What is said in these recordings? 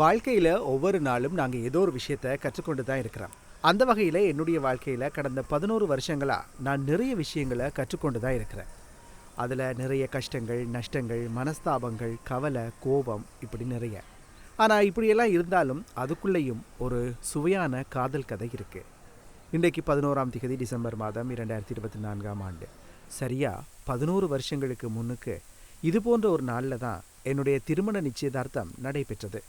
வாழ்க்கையில் ஒவ்வொரு நாளும் நாங்கள் ஏதோ ஒரு விஷயத்தை கற்றுக்கொண்டு தான் இருக்கிறோம். அந்த வகையில் என்னுடைய வாழ்க்கையில் கடந்த பதினோரு வருஷங்களாக நான் நிறைய விஷயங்களை கற்றுக்கொண்டு தான் இருக்கிறேன். அதில் நிறைய கஷ்டங்கள் நஷ்டங்கள் மனஸ்தாபங்கள் கவலை கோபம் இப்படி நிறைய. ஆனால் இப்படியெல்லாம் இருந்தாலும் அதுக்குள்ளேயும் ஒரு சுவையான காதல் கதை இருக்குது இன்றைக்கு பதினோராம் தேதி டிசம்பர் மாதம் இரண்டாயிரத்தி இருபத்தி நான்காம் ஆண்டு. சரியாக பதினோரு வருஷங்களுக்கு முன்னுக்கு இது போன்ற ஒரு நாளில் தான் என்னுடைய திருமண நிச்சயதார்த்தம் நடைபெற்றது.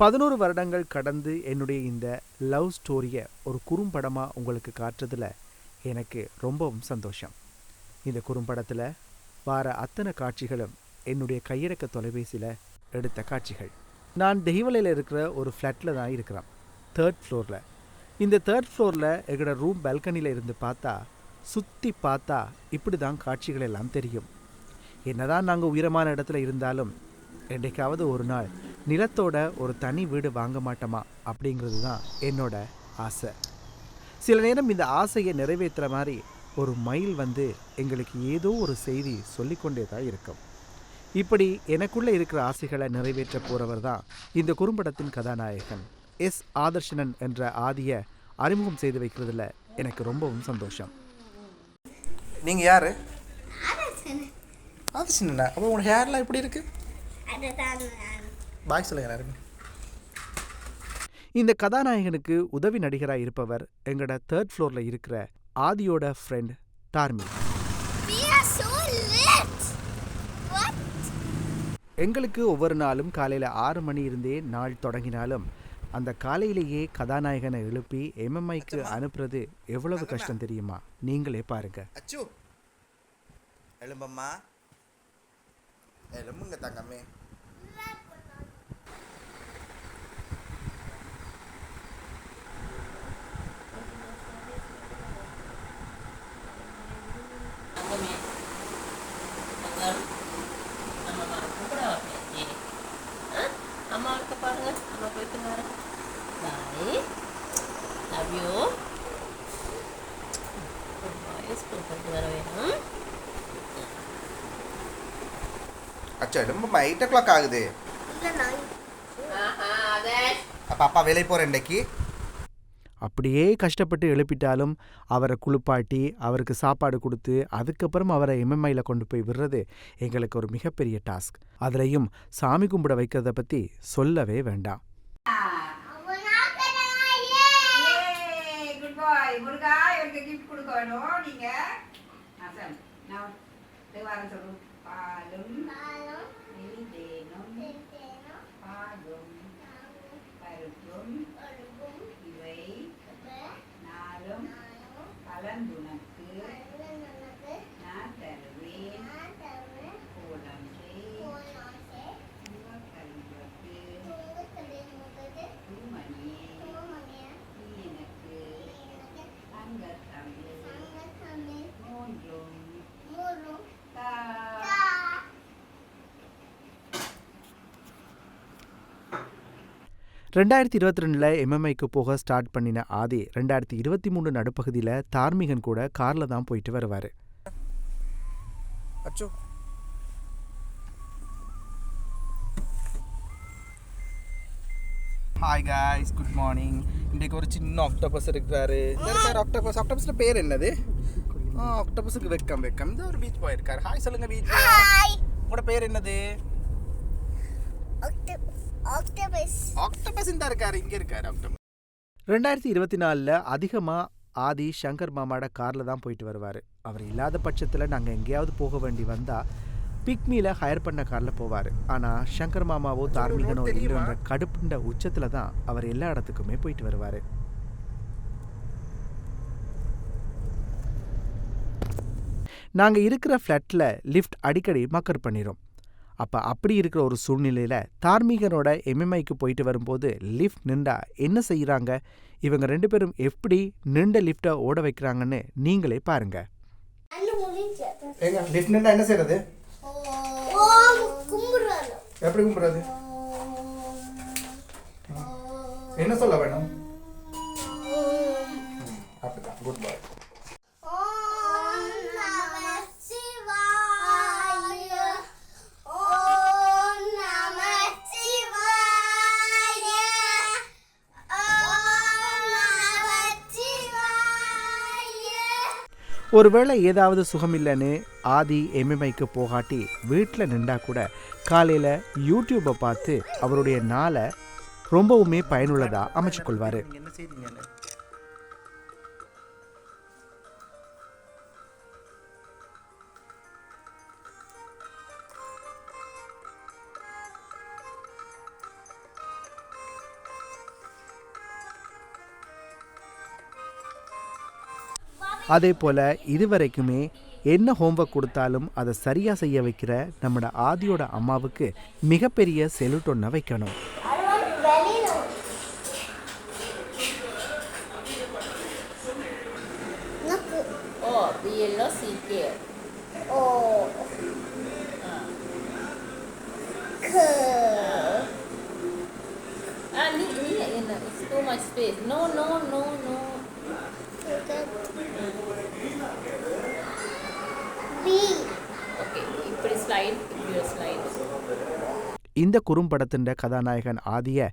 பதினோரு வருடங்கள் கடந்து என்னுடைய இந்த லவ் ஸ்டோரியை ஒரு குறும்படமாக உங்களுக்கு காட்டுறதுல எனக்கு ரொம்பவும் சந்தோஷம். இந்த குறும்படத்தில் வார அத்தனை காட்சிகளும் என்னுடைய கையிறக்க தொலைபேசியில் எடுத்த காட்சிகள். நான் தெய்வலையில் இருக்கிற ஒரு ஃப்ளாட்டில் தான் இருக்கிறேன் தேர்ட் ஃப்ளோரில் இந்த தேர்ட் ஃப்ளோரில் எங்களோட ரூம் பால்கனியில் இருந்து பார்த்தா சுற்றி பார்த்தா இப்படி தான் காட்சிகள் எல்லாம் தெரியும். என்னதான் நாங்கள் உயரமான இடத்துல இருந்தாலும் என்றைக்காவது ஒரு நாள் நிலத்தோட ஒரு தனி வீடு வாங்க மாட்டோமா அப்படிங்கிறது தான் என்னோட ஆசை. சில நேரம் இந்த ஆசையை நிறைவேற்றுற மாதிரி ஒரு மயில் வந்து எங்களுக்கு ஏதோ ஒரு செய்தி சொல்லிக்கொண்டே தான் இருக்கும். இப்படி எனக்குள்ளே இருக்கிற ஆசைகளை நிறைவேற்ற போகிறவர் தான் இந்த குறும்படத்தின் கதாநாயகன். எஸ். ஆதர்ஷனன் என்ற ஆதியை அறிமுகம் செய்து வைக்கிறதுல எனக்கு ரொம்பவும் சந்தோஷம். நீங்கள் யார்? ஆதிஷனா அப்போ உங்களோட ஹேர்லாம் எப்படி இருக்கு? அதுதான் நான் பாய் சொல்லுங்க எல்லாருமே. இந்த கதாநாயகனுக்கு உதவி நடிகராக இருப்பவர் எங்களோட தேர்ட் ஃப்ளோரில் இருக்கிற ஆதியோட ஃப்ரெண்ட் தார்மி. We are so lit! What? எங்களுக்கு ஒவ்வொரு நாளும் காலையில் ஆறு மணி இருந்தே நாள் தொடங்கினாலும் அந்த காலையிலேயே கதாநாயகனை எழுப்பி எம்எம்ஐக்கு அனுப்புறது எவ்வளவு கஷ்டம் தெரியுமா? நீங்களே பாருங்க. அச்சு. எலும்பம்மா எலும்புங்க தங்கம்மே தங்கமே தங்கம் நம்ம அம்மா கூப்பிட வரலையே ஆ அம்மா இருக்க பாருங்க அம்மா போயிட்டு வரேன் bye love you bye school போயிட்டு வர வேணும் அச்சா எலும்பம்மா எயிட் ஓ கிளாக் ஆகுது. இல்ல நான் ஆஹா அதே. அப்போ அப்பா வேலைக்கு போகிறேன் இன்னைக்கு? அப்படியே கஷ்டப்பட்டு எழுப்பிட்டாலும் அவரை குளிப்பாட்டி அவருக்கு சாப்பாடு கொடுத்து அதுக்கப்புறம் அவரை எம்எம்ஐயில் கொண்டு போய் விடுறது எங்களுக்கு ஒரு மிகப்பெரிய டாஸ்க். அதுலேயும் சாமி கும்பிட வைக்கிறத பற்றி சொல்லவே வேண்டாம். குட் பாய் முருகா இவருக்கு கிஃப்ட் கொடுக்க வேணும். நீங்க? அசன் நான் தேவாரம் சொல்லும் பாலும் நெய்தேனும் ரெண்டாயிரத்தி இருபத்தி ரெண்டில் எம்எம்ஐக்கு போக ஸ்டார்ட் பண்ணின ஆதி ரெண்டாயிரத்தி இருபத்தி மூணு நடுப்பகுதியில் தார்மீகன் கூட காரில் தான் போயிட்டு வருவார். அச்சு. ஹாய் காய்ஸ் குட் மார்னிங் இன்றைக்கு ஒரு சின்ன ஆக்டோபஸ் இருக்கிறாரு. ஆக்டோபஸ் ஆக்டோபஸில் பேர் என்னது? ஆ ஆக்டோபஸுக்கு வெக்கம் வெக்கம். இந்த ஒரு பீச் பாய் இருக்கார். ஹாய் சொல்லுங்க பீச் ஹாய் உங்களோட பேர் என்னது? ஆக்டோபஸ் ஆக்டோபஸ் இந்த இருக்காரு இங்கே இருக்காரு ஆக்டோபஸ் ரெண்டாயிரத்தி இருபத்தி நாலில் அதிகமாக ஆதி சங்கர் மாமாட காரில் தான் போயிட்டு வருவார். அவர் இல்லாத பட்சத்தில் நாங்கள் எங்கேயாவது போக வேண்டி வந்தால் பிக்மியில் ஹையர் பண்ண காரில் போவார். ஆனால் சங்கர் மாமாவோ தார்மீகனோ? இல்லைன்ற கடுப்புண்ட உச்சத்தில் தான் அவர் எல்லா இடத்துக்குமே போயிட்டு வருவார். நாங்கள் இருக்கிற ஃப்ளாட்டில் லிஃப்ட் அடிக்கடி மக்கர் பண்ணிடும் அப்போ அப்படி இருக்கிற ஒரு சூழ்நிலையில் தார்மீகனோட எம்எம்ஐக்கு போயிட்டு வரும்போது லிஃப்ட் நின்றா என்ன செய்கிறாங்க இவங்க ரெண்டு பேரும் எப்படி நின்ற லிஃப்ட்டை ஓட வைக்கிறாங்கன்னு நீங்களே பாருங்க. லிஃப்ட் நின்றா என்ன செய்யறது எப்படி கும்பிடுறது என்ன சொல்ல வேணும்? அப்படிதான் குட் பாய் ஒருவேளை ஏதாவது சுகமில்லைன்னு ஆதி எம்எம்ஐக்கு போகாட்டி வீட்டில் நின்றா கூட காலையில் யூடியூப்பை பார்த்து அவருடைய நாளை ரொம்பவுமே பயனுள்ளதாக அமைச்சுக்கொள்வார். அதே போல் இதுவரைக்குமே என்ன ஹோம்ஒர்க் கொடுத்தாலும் அதை சரியாக செய்ய வைக்கிற நம்மட ஆதியோட அம்மாவுக்கு மிகப்பெரிய செலுட் ஒன்றை வைக்கணும். வெளியில எனக்கு ஓ. பிஎல்ஓ சிகே ஓ க ஆ நீ நீ என்ன இட்ஸ் டூ இந்த குறும்படத்தின் கதாநாயகன் ஆதியை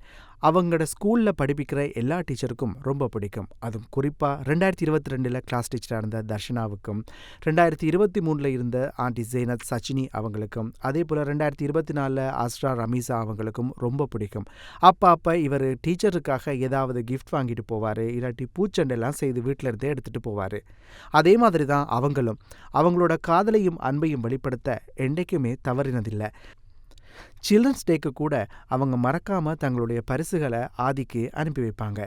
அவங்களோட ஸ்கூலில் படிப்பிக்கிற எல்லா டீச்சருக்கும் ரொம்ப பிடிக்கும். அதுவும் குறிப்பாக ரெண்டாயிரத்தி இருபத்தி ரெண்டில் கிளாஸ் டீச்சராக இருந்த தர்ஷனாவுக்கும் ரெண்டாயிரத்தி இருபத்தி மூணில் இருந்த ஆண்டி ஜெய்னத் சச்சினி அவங்களுக்கும் அதே போல் ரெண்டாயிரத்தி இருபத்தி நாலில் அஸ்ரா ரமீசா அவங்களுக்கும் ரொம்ப பிடிக்கும். அப்போ அப்போ இவர் டீச்சருக்காக ஏதாவது கிஃப்ட் வாங்கிட்டு போவார் இல்லாட்டி பூச்செண்டெல்லாம் செய்து வீட்டில் இருந்தே எடுத்துகிட்டு போவார். அதே மாதிரி தான் அவங்களும். அவங்களோட காதலையும் அன்பையும் வெளிப்படுத்த என்றைக்குமே தவறினதில்லை. சில்ட்ரன்ஸ் டேக்கு கூட அவங்க மறக்காம தங்களுடைய பரிசுகளை ஆதிக்கு அனுப்பி வைப்பாங்க.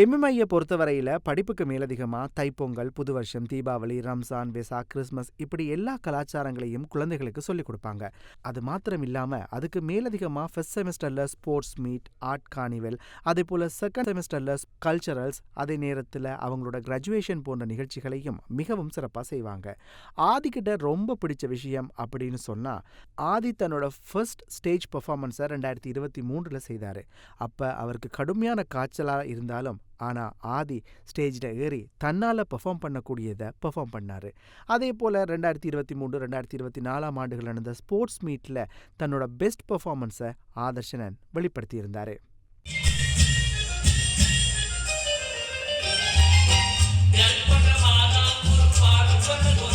எம்எம்ஐயை பொறுத்தவரையில் படிப்புக்கு மேலதிகமாக தைப்பொங்கல் புது வருஷம் தீபாவளி ரம்சான் வெசா கிறிஸ்மஸ் இப்படி எல்லா கலாச்சாரங்களையும் குழந்தைகளுக்கு சொல்லிக் கொடுப்பாங்க. அது மாத்திரம் இல்லாமல் அதுக்கு மேலதிகமாக ஃபர்ஸ்ட் செமஸ்டரில் ஸ்போர்ட்ஸ் மீட் ஆர்ட் கார்னிவல் அதே போல் செகண்ட் செமஸ்டரில் கல்ச்சரல்ஸ் அதே நேரத்தில் அவங்களோட கிராஜுவேஷன் போன்ற நிகழ்ச்சிகளையும் மிகவும் சிறப்பாக செய்வாங்க. ஆதிக்கிட்ட ரொம்ப பிடிச்ச விஷயம் அப்படின்னு சொன்னால் ஆதி தன்னோட ஃபர்ஸ்ட் ஸ்டேஜ் பர்ஃபார்மன்ஸை ரெண்டாயிரத்தி இருபத்தி மூன்றில் செய்தார். அப்போ அவருக்கு கடுமையான காய்ச்சலாக இருந்தாலும் ஆனால் ஆதி ஸ்டேஜில் ஏறி தன்னால் பெர்ஃபார்ம் பண்ணக்கூடியதை பெர்ஃபார்ம் பண்ணார் அதே போல் ரெண்டாயிரத்தி இருபத்தி மூணு ரெண்டாயிரத்தி இருபத்தி நாலாம் ஆண்டுகள் நடந்த ஸ்போர்ட்ஸ் மீட்டில் தன்னோட பெஸ்ட் பெர்ஃபார்மன்ஸை ஆதர்ஷனன் வெளிப்படுத்தியிருந்தார் Yeah.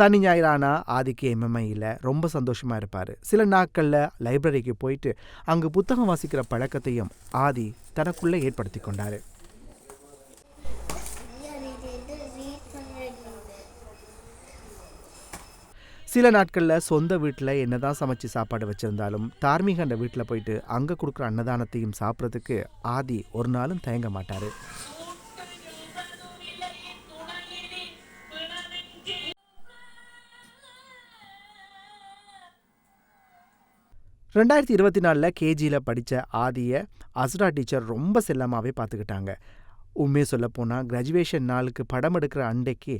சனி ஞாயிறானா ஆதிக்கு எம்எம்ஐயில் ரொம்ப சந்தோஷமாக இருப்பார். சில நாட்களில் லைப்ரரிக்கு போயிட்டு அங்கு புத்தகம் வாசிக்கிற பழக்கத்தையும் ஆதி தனக்குள்ளே ஏற்படுத்தி கொண்டார். சில நாட்களில் சொந்த வீட்டில் என்னதான் சமைச்சு சாப்பாடு வச்சுருந்தாலும் தார்மீகண்ட வீட்டில் போயிட்டு அங்கே கொடுக்குற அன்னதானத்தையும் சாப்பிட்றதுக்கு ஆதி ஒரு நாளும் தயங்க மாட்டார். ரெண்டாயிரத்தி இருபத்தி நாலில் கேஜியில் படித்த ஆதியை அசுரா டீச்சர் ரொம்ப செல்லமாகவே பார்த்துக்கிட்டாங்க உண்மையை சொல்லப்போனால் கிராஜுவேஷன் நாளுக்கு படம் எடுக்கிற அண்டைக்கு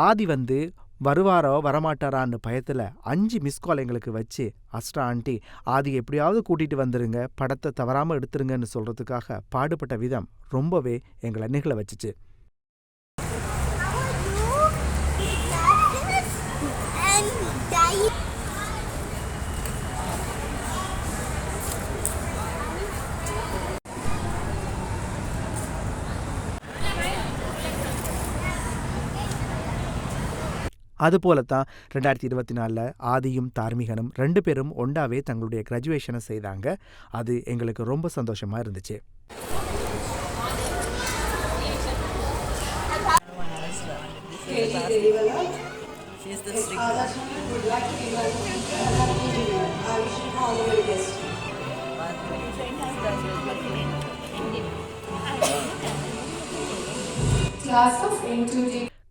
ஆதி வந்து வருவாரோ வரமாட்டாரான்னு பயத்தில் அஞ்சு மிஸ் கால் எங்களுக்கு வச்சு அஸ்ரா ஆண்டி ஆதி எப்படியாவது கூட்டிகிட்டு வந்துருங்க படத்தை தவறாமல் எடுத்துருங்கன்னு சொல்கிறதுக்காக பாடுபட்ட விதம் ரொம்பவே எங்களை நிகழ வச்சுச்சு. அதுபோல தான் ரெண்டாயிரத்தி இருபத்தி நாலில் ஆதியும் தார்மீகனும் ரெண்டு பேரும் ஒண்டாவே தங்களுடைய கிராஜுவேஷனை செய்தாங்க. அது எங்களுக்கு ரொம்ப சந்தோஷமாக இருந்துச்சு.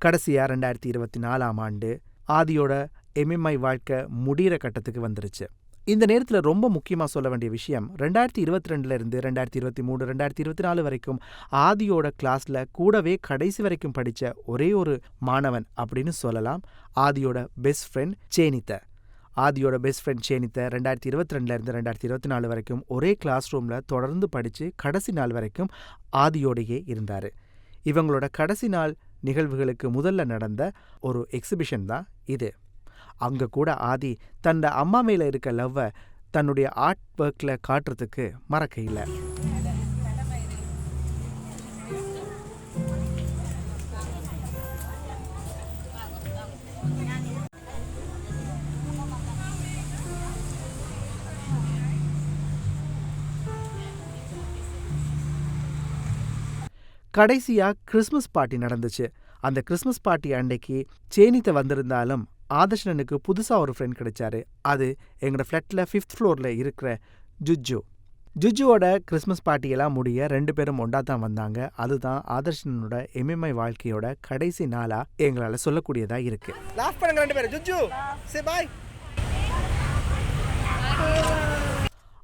கடைசியாக ரெண்டாயிரத்தி இருபத்தி நாலாம் ஆண்டு ஆதியோட எம்எம்ஐ வாழ்க்கை முடிகிற கட்டத்துக்கு வந்துருச்சு. இந்த நேரத்தில் ரொம்ப முக்கியமாக சொல்ல வேண்டிய விஷயம் ரெண்டாயிரத்தி இருபத்தி ரெண்டுல இருந்து ரெண்டாயிரத்தி இருபத்தி மூணு ரெண்டாயிரத்தி இருபத்தி நாலு வரைக்கும் ஆதியோட கிளாஸில் கூடவே கடைசி வரைக்கும் படித்த ஒரே ஒரு மாணவன் அப்படின்னு சொல்லலாம் ஆதியோட பெஸ்ட் ஃப்ரெண்ட் சேனித்த. ஆதியோட பெஸ்ட் ஃப்ரெண்ட் சேனித்த ரெண்டாயிரத்தி இருபத்தி ரெண்டுலேருந்து ரெண்டாயிரத்தி இருபத்தி நாலு வரைக்கும் ஒரே கிளாஸ் ரூமில் தொடர்ந்து படித்து கடைசி நாள் வரைக்கும் ஆதியோடையே இருந்தார். இவங்களோட கடைசி நாள் நிகழ்வுகளுக்கு முதல்ல நடந்த ஒரு எக்ஸிபிஷன் தான் இது. அங்கே கூட ஆதி தன்னோட அம்மா மேலே இருக்க லவ்வை தன்னுடைய ஆர்ட் ஒர்க்கில் காட்டுறதுக்கு மறக்க இல்லை கடைசியாக கிறிஸ்மஸ் பார்ட்டி நடந்துச்சு. அந்த கிறிஸ்மஸ் பார்ட்டி அன்னைக்கு சேனித்த வந்திருந்தாலும் ஆதர்ஷனனுக்கு புதுசாக ஒரு ஃப்ரெண்ட் கிடைச்சாரு. அது எங்களோட ஃப்ளட்டில் ஃபிஃப்த் ஃப்ளோரில் இருக்கிற ஜுஜு. ஜுஜுவோட கிறிஸ்மஸ் பார்ட்டியெல்லாம் முடிய ரெண்டு பேரும் ஒன்றா தான் வந்தாங்க. அதுதான் ஆதர்ஷனனோட எம்எம்ஐ வாழ்க்கையோட கடைசி நாளாக எங்களால் சொல்லக்கூடியதா இருக்கு. லாஃப் பண்ணுங்க ரெண்டு பேரும். ஜுஜு சே பாய்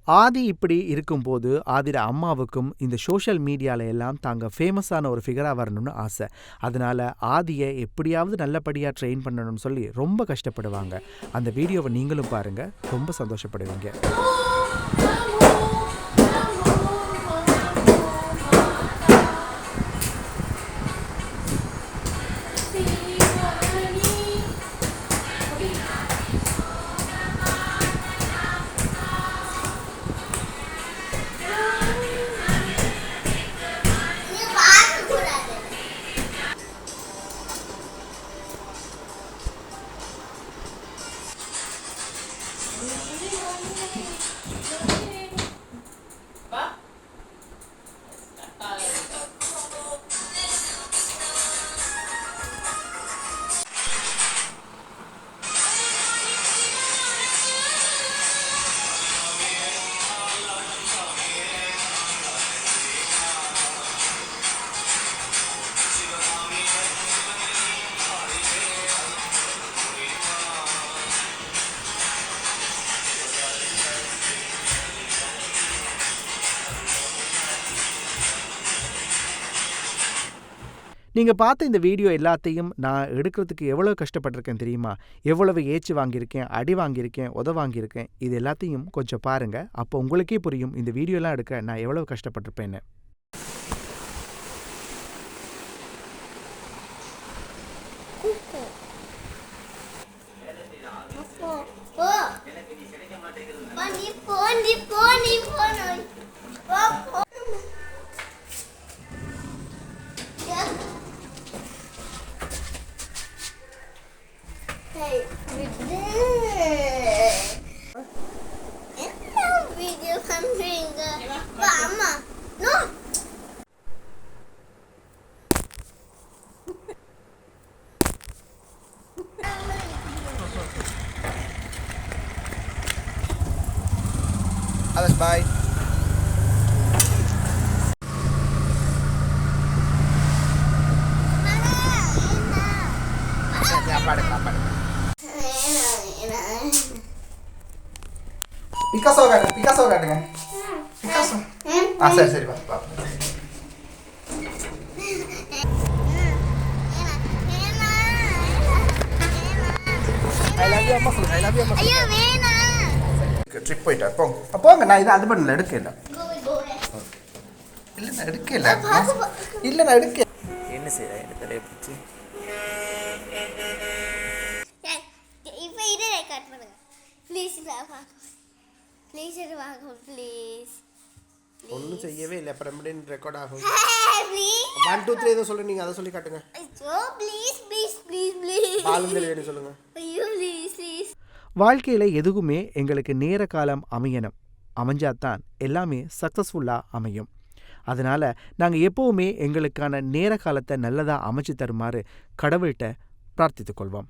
ஆதி இப்படி இருக்கும்போது ஆதிர அம்மாவுக்கும் இந்த சோஷியல் மீடியாவில் எல்லாம் தாங்க ஃபேமஸான ஒரு ஃபிகராக வரணும்னு ஆசை. அதனால் ஆதியை எப்படியாவது நல்லபடியாக ட்ரெயின் பண்ணணும்னு சொல்லி ரொம்ப கஷ்டப்படுவாங்க. அந்த வீடியோவை நீங்களும் பாருங்கள் ரொம்ப சந்தோஷப்படுவீங்க. நீங்கள் பார்த்த இந்த வீடியோ எல்லாத்தையும் நான் எடுக்கிறதுக்கு எவ்வளோ கஷ்டப்பட்டிருக்கேன் தெரியுமா? எவ்வளவு ஏச்சு வாங்கியிருக்கேன் அடி வாங்கியிருக்கேன் உத வாங்கியிருக்கேன் இது எல்லாத்தையும் கொஞ்சம் பாருங்கள் அப்போ உங்களுக்கே புரியும் இந்த வீடியோலாம் எடுக்க நான் எவ்வளோ கஷ்டப்பட்டிருப்பேன்னு போ போ போ நீ போ நீ போ நீ போ நோய். போ போ Hey, விடு. என்ன வீடியோ பண்றீங்க வா, அம்மா நோ அதர்ஸ் பாய் சாப்பாடு சாப்பாடு பிகாசோ காட்டுங்க பிகாசோ காட்டுங்க. பிகாசோ. ஆ சரி சரி பா ட்ரிப் போயிட்டா போங்க. போங்க நான் இது அது பண்ணல எடுக்க இல்லை நான் எடுக்க இல்லை நான் எடுக்க என்ன செய்யற என்ன தலையை பிடிச்சி. ஏய், இப்போ இதை ரெக்கார்ட் பண்ணுங்க. ப்ளீஸ் பார்க்க ப்ளீஸ் இது வாங்க ப்ளீஸ் ஒன்றும் செய்யவே இல்லை. அப்புறம் எப்படி ரெக்கார்ட் ஆகும்? ஒன் டூ த்ரீ எதுவும் சொல்லி. நீங்கள் அதை சொல்லி காட்டுங்க. Oh please please please please ஆளுங்க சொல்லுங்க. ஐயோ ப்ளீஸ் ப்ளீஸ் வாழ்க்கையில் எதுவுமே எங்களுக்கு நேர காலம் அமையணும். அமைஞ்சாதான் எல்லாமே சக்ஸஸ்ஃபுல்லாக அமையும். அதனால் நாங்கள் எப்போவுமே எங்களுக்கான நேர காலத்தை நல்லதாக அமைச்சு தருமாறு கடவுள்கிட்ட பிரார்த்தித்துக் கொள்வோம்